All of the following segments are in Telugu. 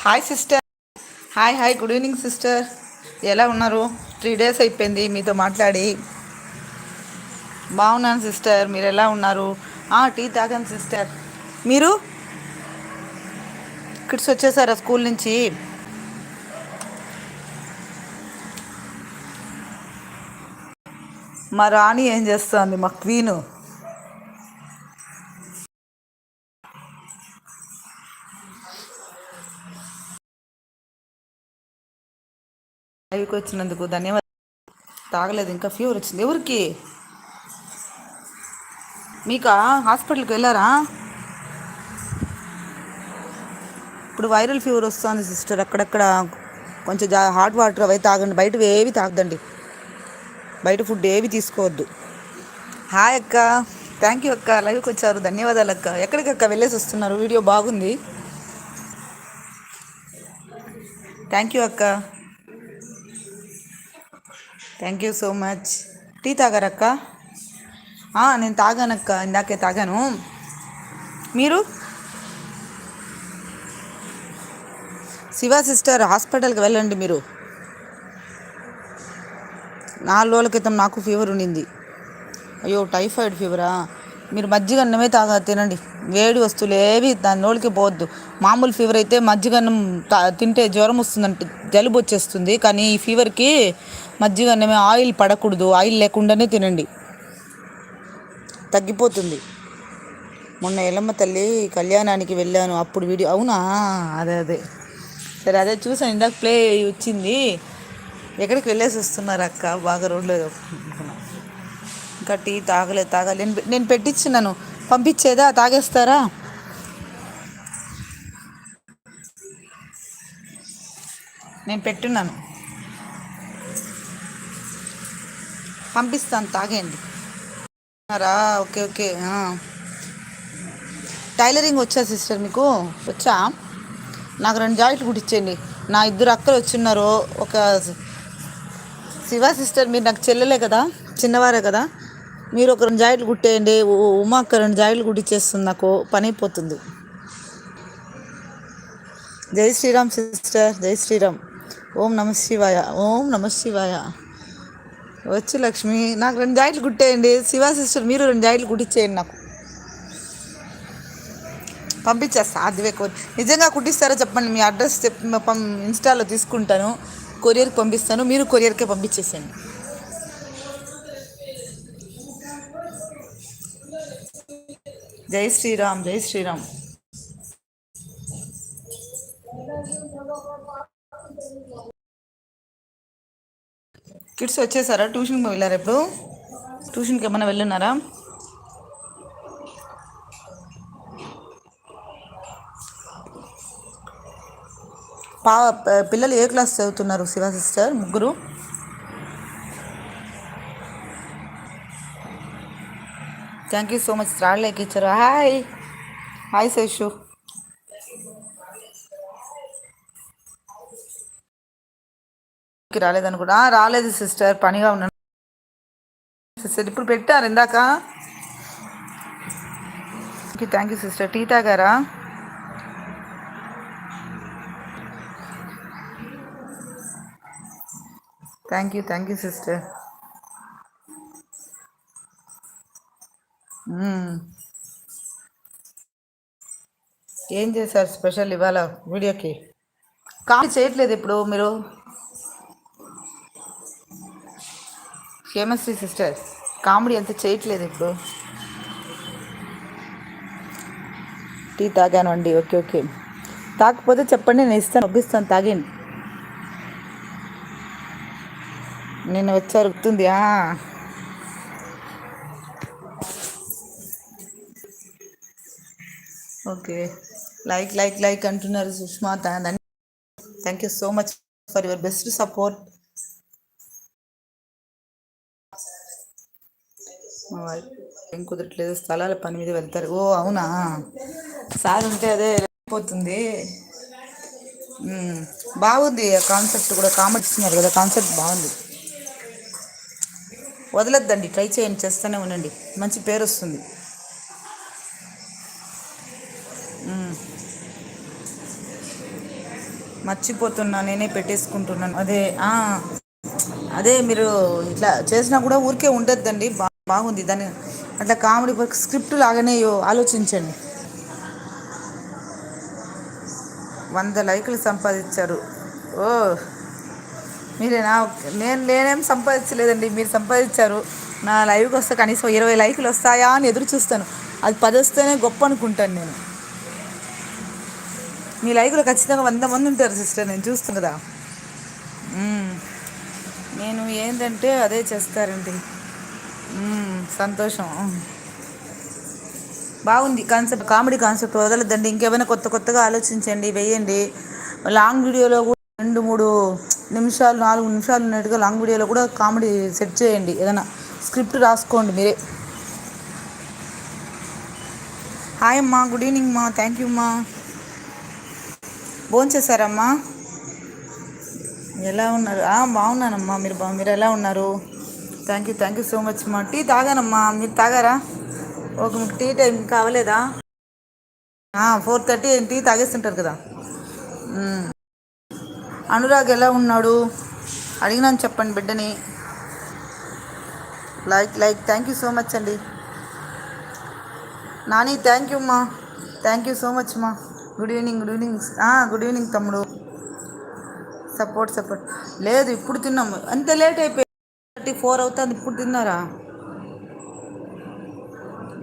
Hi sister hi hi good evening sister ఎలా ఉన్నారు? త్రీ డేస్ అయిపోయింది మీతో మాట్లాడి. బాగున్నాను సిస్టర్ మీరు ఎలా ఉన్నారు? ఆ, టీ తాగాను సిస్టర్ మీరు? కిడ్స్ వచ్చేసారా స్కూల్ నుంచి? మా రాణి ఏం చేస్తుంది? మా క్వీను. లైవ్కి వచ్చినందుకు ధన్యవాదాలు. తాగలేదు ఇంకా ఫీవర్ వచ్చింది. ఎవరికి? మీకా? హాస్పిటల్కి వెళ్ళారా? ఇప్పుడు వైరల్ ఫీవర్ వస్తుంది సిస్టర్ అక్కడక్కడ కొంచెం జా హాట్ వాటర్ అవి తాగండి. బయట ఏవి తాగదండి. బయట ఫుడ్ ఏవి తీసుకోవద్దు. హాయ్ అక్క. థ్యాంక్ యూ అక్క. లైవ్కి వచ్చారు. ధన్యవాదాలు అక్క. ఎక్కడికి అక్క వెళ్ళేసి వస్తున్నారు? వీడియో బాగుంది. థ్యాంక్ యూ అక్క. Thank you so much tea తాగారక్క? నేను తాగానక్క. ఇందాకే తాగాను. మీరు? శివ సిస్టర్ హాస్పిటల్కి వెళ్ళండి మీరు. నాలుగు రోజుల క్రితం నాకు ఫీవర్ ఉండింది. అయ్యో టైఫాయిడ్ ఫీవరా? మీరు మజ్జిగ అన్నమే తాగా తినండి. వేడి వస్తువులు ఏవి దాని నోళ్ళకి పోవద్దు. మామూలు ఫీవర్ అయితే మజ్జిగ అన్నం తా- తింటే జ్వరం వస్తుందంటే జలుబు వచ్చేస్తుంది. కానీ ఈ ఫీవర్కి మజ్జిగ అన్నమే ఆయిల్ పడకూడదు ఆయిల్ లేకుండానే తినండి. తగ్గిపోతుంది. మొన్న ఎల్లమ్మ తల్లి కళ్యాణానికి వెళ్ళాను అప్పుడు వీడియో అవునా? అదే అదే. సరే అదే చూసాను ఇందాక ప్లే వచ్చింది. ఎక్కడికి వెళ్ళేసి వస్తున్నారు అక్క? బాగా రోడ్లో ఇంకా టీ తాగలేదు తాగాలి. నేను నేను పెట్టించున్నాను. పంపించేదా? తాగేస్తారా? నేను పెట్టున్నాను. పంపిస్తాను తాగేయండి. రా ఓకే ఓకే. టైలరింగ్ వచ్చా సిస్టర్ మీకు? వచ్చా? నాకు రెండు జాయింట్లు కుట్టించండి నా ఇద్దరు అక్కలు వచ్చిన్నారు. ఒక శివ సిస్టర్ మీరు నాకు చెల్లెలే కదా చిన్నవారే కదా. మీరు ఒక రెండు జాయింట్లు కుట్టేయండి. ఉమా అక్క రెండు జాయింట్లు కుట్టించేస్తుంది నాకు. పని అయిపోతుంది. జై శ్రీరామ్ సిస్టర్. జై శ్రీరామ్. ఓం నమ శివాయ. ఓం నమ శివాయ. వచ్చి లక్ష్మి. నాకు రెండు జాయింట్లు కుట్టేయండి. శివ సిస్టర్ మీరు రెండు జాయింట్లు కుట్టించేయండి నాకు. పంపించేస్తా. అదివే కొ నిజంగా కుట్టిస్తారో చెప్పండి. మీ అడ్రస్ చెప్ ఇన్స్టాలో తీసుకుంటాను. కొరియర్కి పంపిస్తాను. మీరు కొరియర్కే పంపించేసేయండి. జై శ్రీరామ్ జై శ్రీరామ్. కిడ్స్ వచ్చేసారా? ట్యూషన్కి వెళ్ళారు ఇప్పుడు? ట్యూషన్కి ఏమైనా వెళ్ళున్నారా? పా పిల్లలు ఏ క్లాస్ చదువుతున్నారు శివ సిస్టర్ ముగ్గురు? థ్యాంక్ యూ సో మచ్ రాళ్ళకి ఇచ్చారు హాయ్ హాయ్ శేషు. రాలేదనుకుంటా కూడా రాలేదు సిస్టర్ పనిగా ఉన్నాను. సిస్టర్ ఇప్పుడు పెట్టారు ఇందాక. Thank you sister. టీ తాగారా? Thank you thank you sister ఏం చేశారు స్పెషల్ ఇవాళ వీడియోకి? కామెడీ చేయట్లేదు ఇప్పుడు మీరు. కేమస్ట్రీ సిస్టర్ కామెడీ అంత చేయట్లేదు ఇప్పుడు. టీ తాగాను అండి ఓకే ఓకే తాకపోతే చెప్పండి నేను ఇస్తాను ఒప్పిస్తాను తాగండి నేను వచ్చారు గుర్తుంది. ఆ. ఓకే లైక్ లైక్ లైక్ అంటున్నారు Sushma thank you so much for your best support వాళ్ళు ఏం కుదరట్లేదు స్థలాల పని మీద వెళ్తారు. ఓ అవునా? సార్ ఉంటే అదే పోతుంది బాగుంది బాగుంది కాన్సెప్ట్ కూడా. కామెంట్ ఇస్తున్నారు కదా కాన్సెప్ట్ బాగుంది. వదలొద్దండి ట్రై చేయండి చేస్తూనే ఉండండి. మంచి పేరు వస్తుంది. మర్చిపోతున్నా నేనే పెట్టేసుకుంటున్నాను. అదే అదే మీరు ఇట్లా చేసినా కూడా ఊరికే ఉండొద్దండి. బాగుంది. దాన్ని అట్లా కామెడీ స్క్రిప్ట్ లాగానే ఆలోచించండి. వంద లైకులు సంపాదించారు. ఓ మీరేనా నేను నేనేం సంపాదించలేదండి. మీరు సంపాదించారు. నా లైవ్కి వస్తే కనీసం ఇరవై లైకులు వస్తాయా అని ఎదురు చూస్తాను. అది పది వస్తేనే గొప్ప అనుకుంటాను నేను. మీ లైకులు ఖచ్చితంగా వంద మంది ఉంటారు సిస్టర్. నేను చూస్తాను కదా. నేను ఏంటంటే అదే చేస్తారండి. సంతోషం. బాగుంది కాన్సెప్ట్ కామెడీ కాన్సెప్ట్ వదలద్దండి. ఇంకేమైనా కొత్త కొత్తగా ఆలోచించండి వేయండి. లాంగ్ వీడియోలో కూడా రెండు మూడు నిమిషాలు నాలుగు నిమిషాలు ఉన్నట్టుగా లాంగ్ వీడియోలో కూడా కామెడీ సెట్ చేయండి. ఏదైనా స్క్రిప్ట్ రాసుకోండి మీరే. హాయ్ అమ్మా గుడ్ ఈవినింగ్ మా థ్యాంక్ యూ అమ్మా. భోంచేశారమ్మా ఎలా ఉన్నారు? బాగున్నానమ్మా. మీరు బా మీరు ఎలా ఉన్నారు? Thank you thank you so much అమ్మా టీ తాగానమ్మా. మీరు తాగారా? ఒక మీకు టీ టైం కావలేదా? ఫోర్ థర్టీ టీ తాగేస్తుంటారు కదా. అనురాగ్ ఎలా ఉన్నాడు? అడిగినాను చెప్పండి బిడ్డని. Like like thank you so much అండి. నాని థ్యాంక్ యూ అమ్మా థ్యాంక్ యూ సో మచ్ అమ్మా good evening good evening good evening తమ్ముడు. Support support. లేదు ఇప్పుడు తిన్నాము. అంత లేట్ అయిపోయి థర్టీ ఫోర్ అవుతుంది ఇప్పుడు తిన్నారా?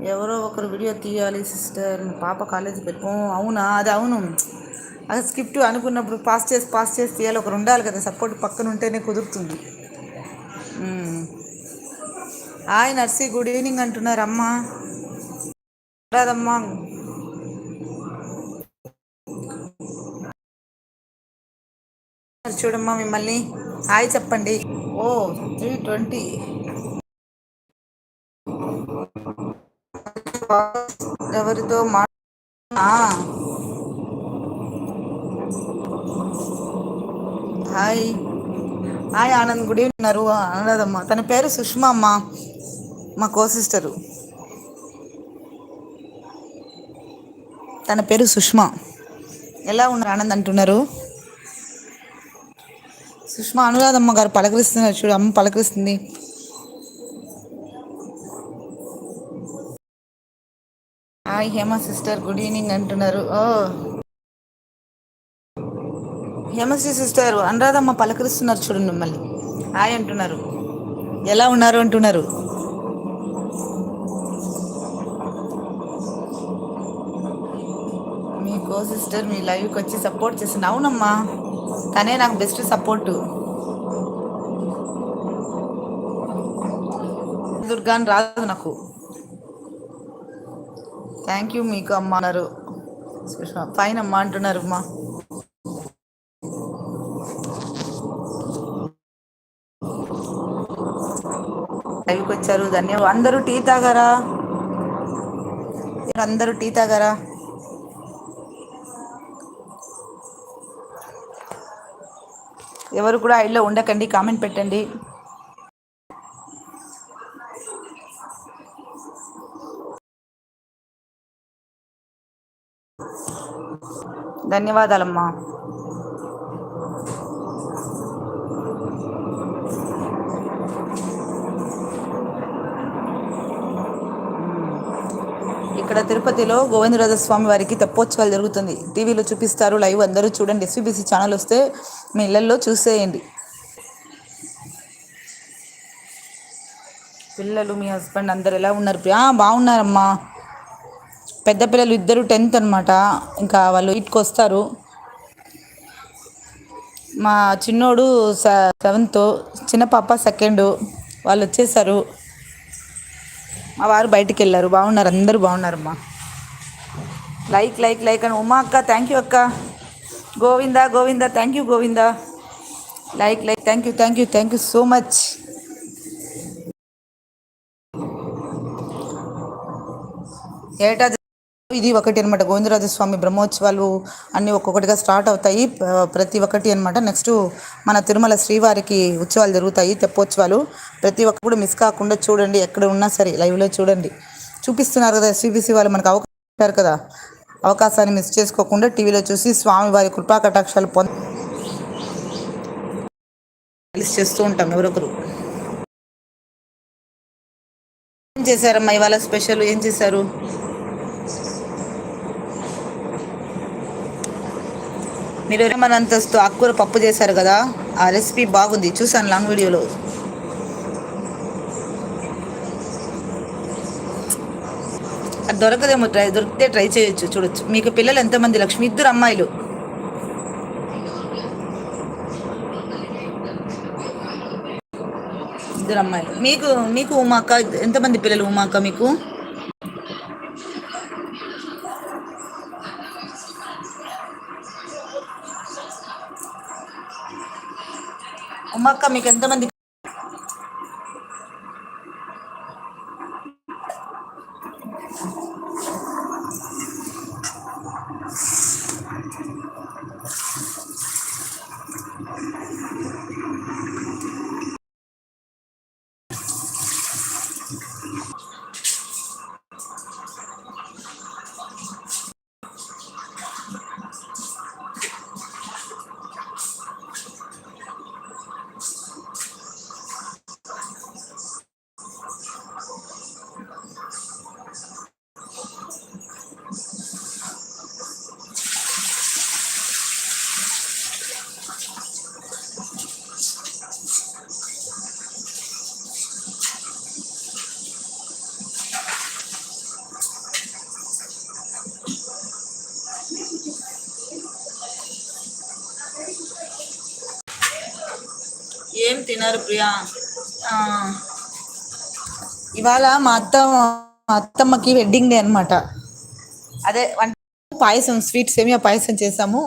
ఎవరో ఒకరు వీడియో తీయాలి సిస్టర్. మా పాప కాలేజీ పెట్టుకో అవునా? అది అవును. అది స్క్రిప్ట్ అనుకున్నప్పుడు పాస్ చేసి పాస్ చేసి తీయాలి. ఒకరు ఉండాలి కదా. సపోర్ట్ పక్కన ఉంటేనే కుదురుతుంది. ఆయ్ హాయ్ నర్సీ గుడ్ ఈవినింగ్ అంటున్నారమ్మా రాదమ్మా. చూడమ్మా మిమ్మల్ని హాయ్ చెప్పండి. ఓ త్రీ ట్వంటీ. ఎవరితో మా హాయ్. హాయ్ ఆనంద్ గుడి ఉన్నారు ఆనందమ్మ. తన పేరు సుష్మా అమ్మ మా కో సిస్టరు. తన పేరు సుష్మా. ఎలా ఉన్నారు ఆనంద్ అంటున్నారు? సుష్మా అనురాధమ్మ గారు పలకరిస్తున్నారు చూడు అమ్మ పలకరిస్తుంది. Hi Hema sister good evening అంటున్నారు. ఓ. హేమశ్రీ సిస్టర్ అనురాధమ్మ పలకరిస్తున్నారు చూడండి మిమ్మల్ని. హాయ్ అంటున్నారు. ఎలా ఉన్నారు అంటున్నారు. మీ కో సిస్టర్ మీ లైవ్కి వచ్చి సపోర్ట్ చేసిన అవునమ్మా. తనే నాకు బెస్ట్ సపోర్టు దుర్గా అని రాదు నాకు. థ్యాంక్ యూ మీకు అమ్మ అన్నారు. ఫైన్ అమ్మ అంటున్నారు అమ్మా. లైవ్కి వచ్చారు ధన్యవాదాలు అందరూ టీ తాగారా? అందరూ టీ తాగారా? ఎవరు కూడా ఐడిలో ఉండకండి కామెంట్ పెట్టండి. ధన్యవాదాలమ్మా. ఇక్కడ తిరుపతిలో గోవిందరాజ స్వామి వారికి తెప్పోత్సవాలు జరుగుతుంది. టీవీలో చూపిస్తారు లైవ్ అందరూ చూడండి. ఎస్వీబీసీ ఛానల్ వస్తే మీ ఇళ్ళల్లో చూసేయండి. పిల్లలు మీ హస్బెండ్ అందరు ఎలా ఉన్నారు? బాగున్నారమ్మా. పెద్ద పిల్లలు ఇద్దరు టెన్త్ అనమాట ఇంకా వాళ్ళు ఎయిట్కి వస్తారు. మా చిన్నోడు సెవెంత్ చిన్న పాప సెకండ్. వాళ్ళు వచ్చేసారు. మా వారు బయటికి వెళ్ళారు. బాగున్నారు అందరూ బాగున్నారమ్మా. లైక్ లైక్ లైక్ అని ఉమా అక్క థ్యాంక్ యూ అక్క. Govinda Govinda thank you Govinda. Like like thank you thank you thank you so much ఏటా ఇది ఒకటి అనమాట గోవిందరాజస్వామి బ్రహ్మోత్సవాలు అన్నీ ఒక్కొక్కటిగా స్టార్ట్ అవుతాయి. ప్రతి ఒక్కటి అనమాట నెక్స్ట్ మన తిరుమల శ్రీవారికి ఉత్సవాలు జరుగుతాయి తెప్పోత్సవాలు. ప్రతి ఒక్కప్పుడు మిస్ కాకుండా చూడండి ఎక్కడ ఉన్నా సరే లైవ్లో చూడండి. చూపిస్తున్నారు కదా సిబిసి వాళ్ళు మనకు అవకాశం కదా. అవకాశాన్ని మిస్ చేసుకోకుండా టీవీలో చూసి స్వామివారి కృపా కటాక్షాలు పొంద చేస్తూ ఉంటాం ఎవరొకరు ఏం చేశారమ్మా ఇవాళ స్పెషల్? ఏం చేశారు? మీరు మనంతస్తు ఆకుకూర పప్పు చేశారు కదా? ఆ రెసిపీ బాగుంది. చూసాను లాంగ్ వీడియోలో. అది దొరకదేమో ట్రై దొరికితే ట్రై చేయొచ్చు చూడొచ్చు. మీకు పిల్లలు ఎంతమంది? లక్ష్మి ఇద్దరు అమ్మాయిలు. ఇద్దరు అమ్మాయిలు. మీకు మీకు ఉమాక ఎంతమంది పిల్లలు ఉమాక మీకు? ఉమాక మీకు ఎంతమంది ఏం తినరు ప్రియా? ఇవాళ మా అత్త మా అత్తమ్మకి వెడ్డింగ్ డే అనమాట అదే పాయసం స్వీట్ సేమియా పాయసం చేసాము.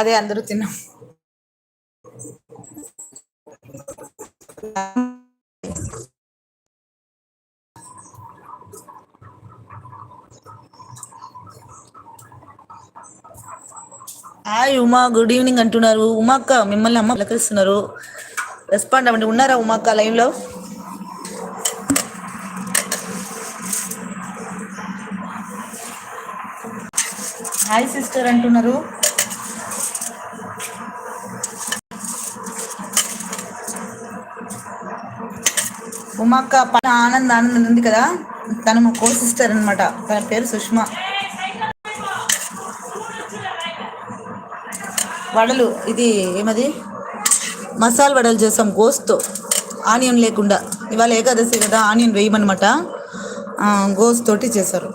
అదే అందరూ తిన్నాం. హాయ్ ఉమా. గుడ్ ఈవినింగ్ అంటున్నారు. ఉమాక్క మిమ్మల్ని అమ్మ పలకరిస్తున్నారు. రెస్పాండ్ అవ్వండి. ఉన్నారా ఉమాక్క లైవ్లో హాయ్ సిస్టర్ అంటున్నారు. ఉమాక్క పైన ఆనంద్ ఆనంద్ ఉంది కదా? తను మా కో సిస్టర్ అనమాట తన పేరు సుష్మా. వడలు ఇది ఏమది? మసాలా వడలు చేసాం గోస్తో. ఆనియన్ లేకుండా. ఇవాళ ఏకాదశి కదా ఆనియన్ వేయమనమాట గోస్తోటి గోస్ తోటి చేశారు.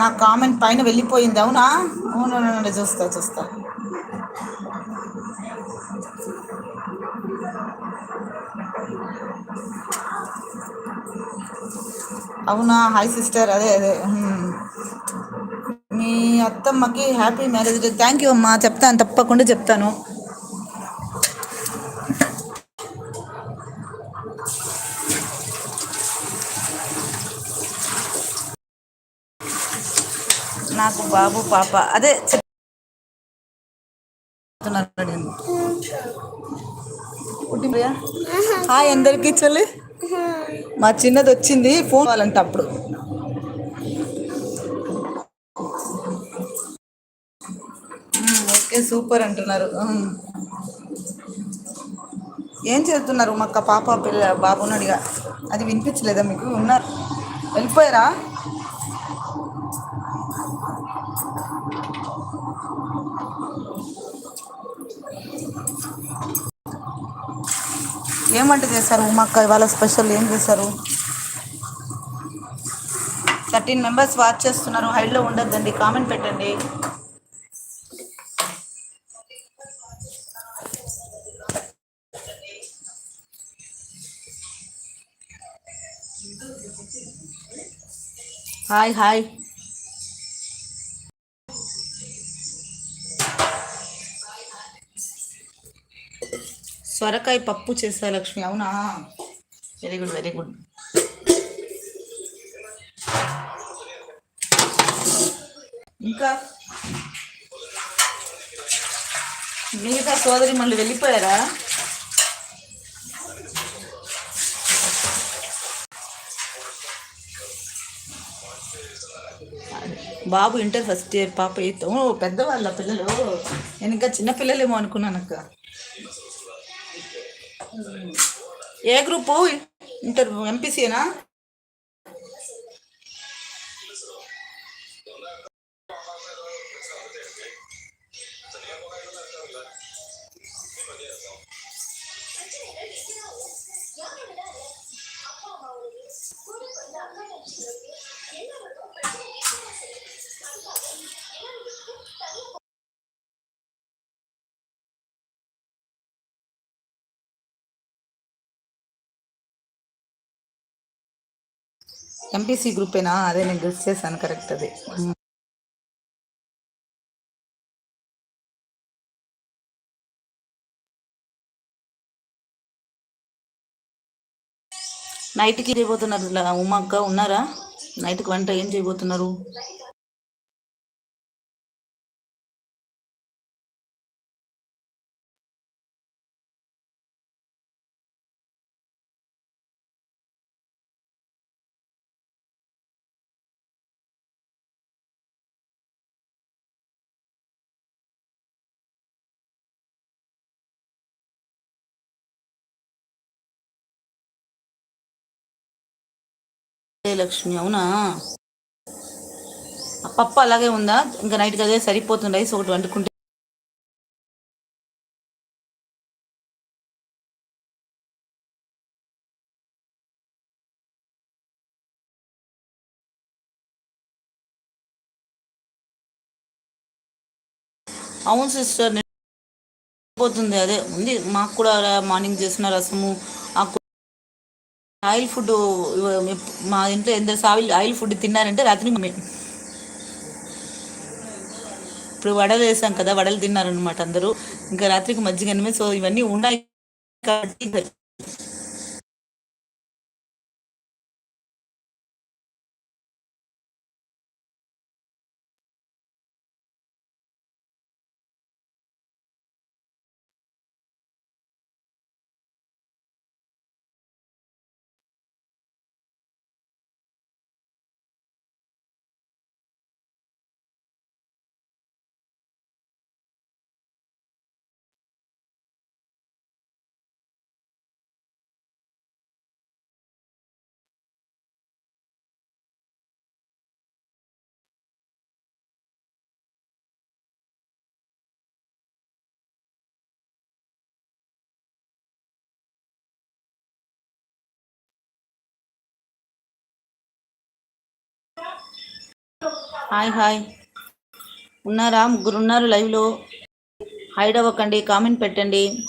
నా కామెంట్ పైన వెళ్ళిపోయింది అవునా? అవును చూస్తా చూస్తా. అవునా? హాయ్ సిస్టర్ అదే అదే మీ అత్తమ్మకి happy marriage day. Thank you అమ్మా చెప్తాను తప్పకుండా చెప్తాను. బాబు పాప. అదే హాయ్ అందరికీ చెల్లి. మా చిన్నది వచ్చింది ఫోన్ కావాలంట అప్పుడు. ఓకే సూపర్ అంటున్నారు. ఏం చేస్తున్నారు? మా అక్క పాప పిల్ల బాబు అది వినిపించలేదా మీకు? ఉన్నారు. వెళ్ళిపోయారా? ఏం వంట చేశారు? ఉమ్మక్క ఇవాళ స్పెషల్ ఏం చేశారు? థర్టీన్ మెంబర్స్ వాచ్ చేస్తున్నారు. హైడ్లో ఉండొద్దండి. కామెంట్ పెట్టండి. Hi hi. సొరకాయ పప్పు చేసా లక్ష్మి. అవునా? వెరీ గుడ్ వెరీ గుడ్ ఇంకా? మిగతా సోదరి మళ్ళీ వెళ్ళిపోయారా? బాబు ఇంటర్ ఫస్ట్ ఇయర్ పాప ఎయిత్. పెద్దవాళ్ళ పిల్లలు. నేను ఇంకా చిన్న పిల్లలేమో అనుకున్నాను అక్క ఏ గ్రూపు? ఇంటర్ ఎంపీసీనా ఎంపీసీ గ్రూపేనా అదే నేను గెస్ట్ చేశాను కరెక్ట్ అది. నైట్కి చేయబోతున్నారు? ఉమ్మక్క ఉన్నారా? నైట్కి వంట ఏం చేయబోతున్నారు? లక్ష్మి అవునా? ఆ పప్పు అలాగే ఉందా? ఇంకా నైట్కి అదే సరిపోతుంది? రైస్ ఒకటి వండుకుంటే. అవును సిస్టర్ పోతుంది అదే ఉంది. మాకు కూడా మార్నింగ్ చేసిన రసము ఆ ఆయిల్ ఫుడ్ మా ఇంట్లో ఎంత ఆయిల్ ఆయిల్ ఫుడ్ తిన్నారంటే రాత్రి ఇప్పుడు వడలు వేసాం కదా వడలు తిన్నారనమాట అందరూ. ఇంకా రాత్రికి మజ్జిగ అన్నమే సో ఇవన్నీ ఉన్నాయి కాబట్టి హాయ్ హాయ్. ఉన్నారా? ముగ్గురు ఉన్నారు లైవ్లో. హైడ్ అవ్వకండి కామెంట్ పెట్టండి.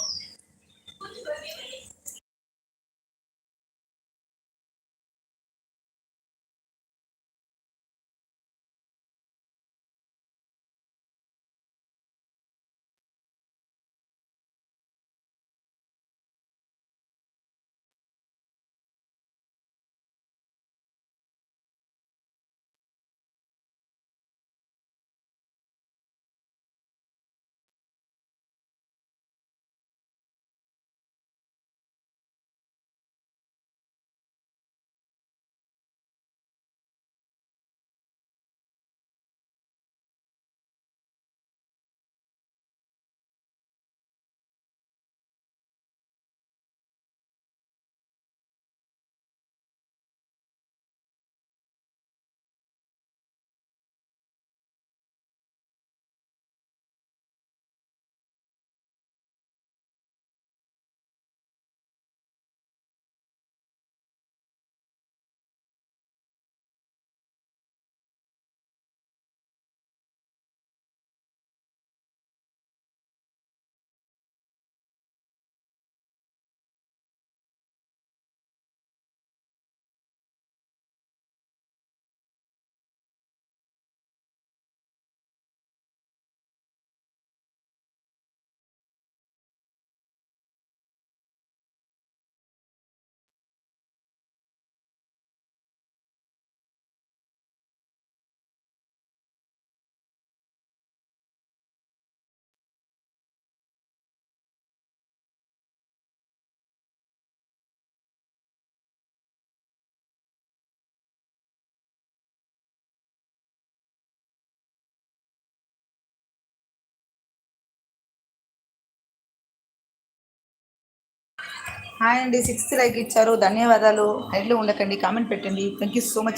హాయ్ అండి. సిక్స్త్ లైక్ ఇచ్చారు. ధన్యవాదాలు. హైట్లో ఉండకండి. కామెంట్ పెట్టండి. Thank you so much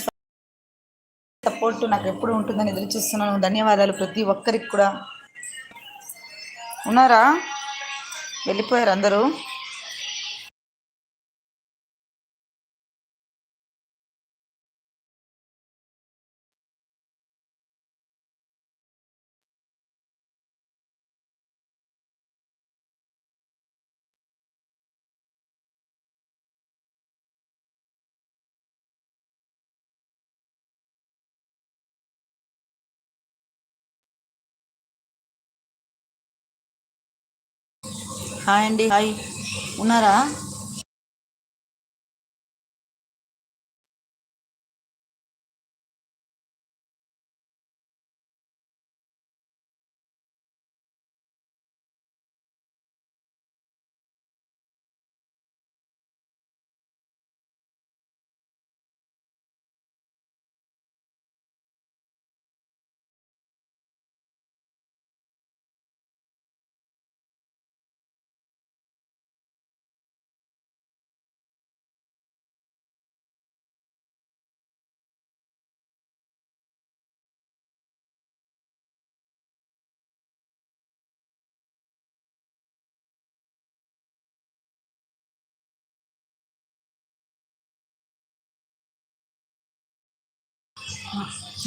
support నాకు ఎప్పుడు ఉంటుందని ఎదురు చూస్తున్నాను. ధన్యవాదాలు ప్రతి ఒక్కరికి కూడా. ఉన్నారా? వెళ్ళిపోయారు అందరూ. హాయ్ అండి. హాయ్. ఉన్నారా?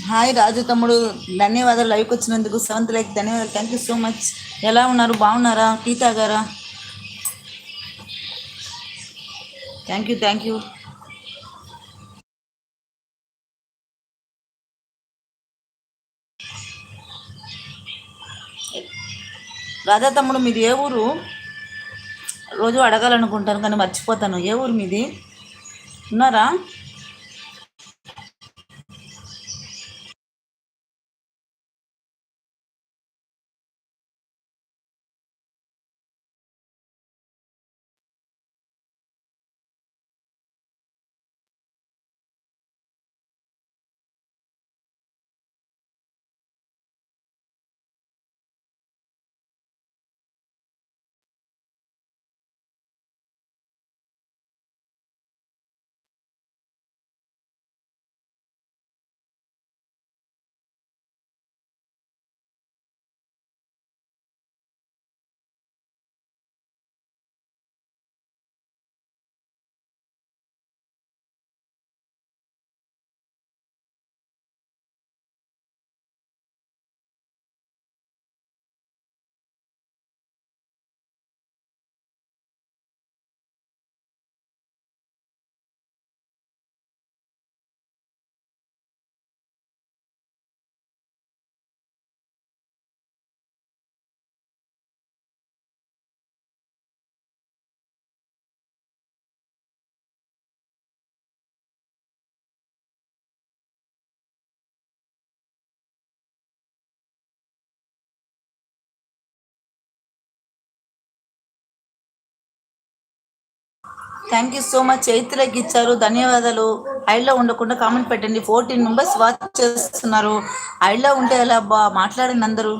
హాయ్ రాజు తమ్ముడు ధన్యవాదాలు. లైవ్కి వచ్చినందుకు సెవెంత్ లైక్ ధన్యవాదాలు. థ్యాంక్ యూ సో మచ్ ఎలా ఉన్నారు? బాగున్నారా? గీతా గారా thank you thank you Radha తమ్ముడు మీది ఏ ఊరు? రోజు అడగాలనుకుంటాను కానీ మర్చిపోతాను. ఏ ఊరు మీది? ఉన్నారా? థ్యాంక్ యూ సో మచ్ చైత్రకి ఇచ్చారు. ధన్యవాదాలు. ఐడ్లో ఉండకుండా కామెంట్ పెట్టండి. ఫోర్టీన్ మెంబర్స్ వాచ్ చేస్తున్నారు. ఐడ్లో ఉంటే ఎలా బా మాట్లాడండి అందరూ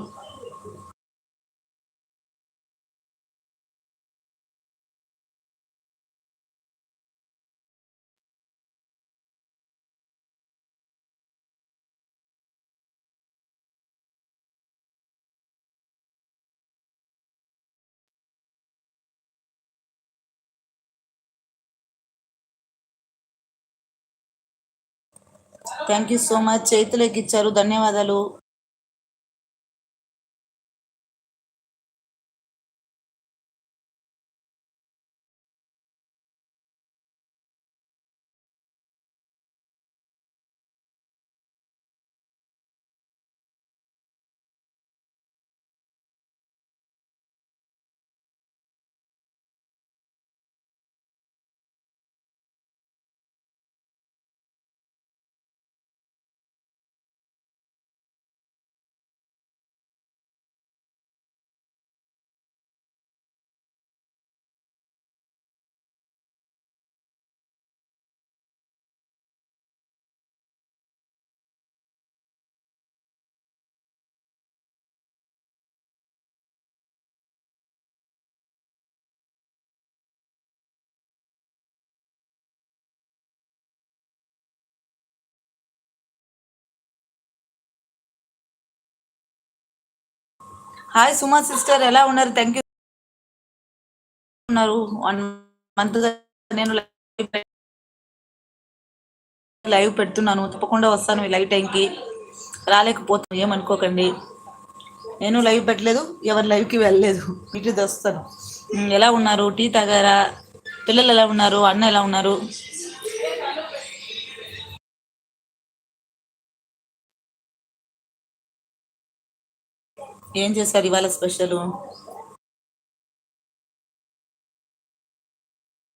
థ్యాంక్ యూ సో మచ్. చైతులకి ఇచ్చారు ధన్యవాదాలు. హాయ్ సుమా సిస్టర్ ఎలా ఉన్నారు? థ్యాంక్ యూ ఉన్నారు. వన్ మంత్ నేను లైవ్ పెడుతున్నాను. తప్పకుండా వస్తాను ఈ లైవ్ టైంకి రాలేకపోతాను ఏమనుకోకండి. నేను లైవ్ పెట్టలేదు ఎవరి లైవ్కి వెళ్ళలేదు. వీటి వస్తాను. ఎలా ఉన్నారు? టీ తాగారా? పిల్లలు ఎలా ఉన్నారు? అన్న ఎలా ఉన్నారు? ఏం చేశారు ఇవాళ స్పెషల్?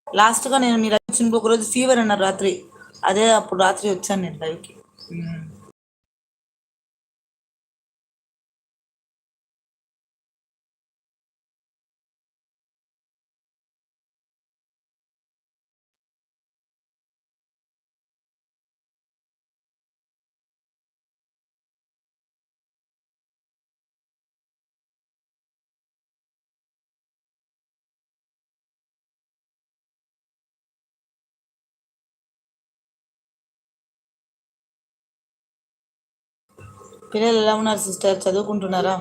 లాస్ట్గా నేను మీరు వచ్చిన ఒక రోజు ఫీవర్ అన్నారు రాత్రి. అదే అప్పుడు రాత్రి వచ్చాను నేను లైవ్కి పిల్లలు ఎలా ఉన్నారు సిస్టర్ చదువుకుంటున్నారా?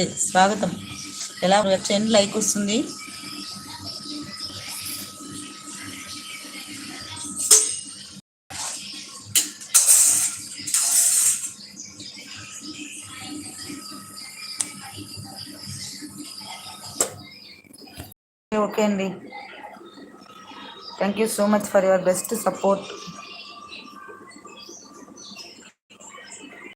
స్వాగతం. ఎలా? చేయండి లైక్ వస్తుంది. ఓకే అండి. Thank you so much for your best support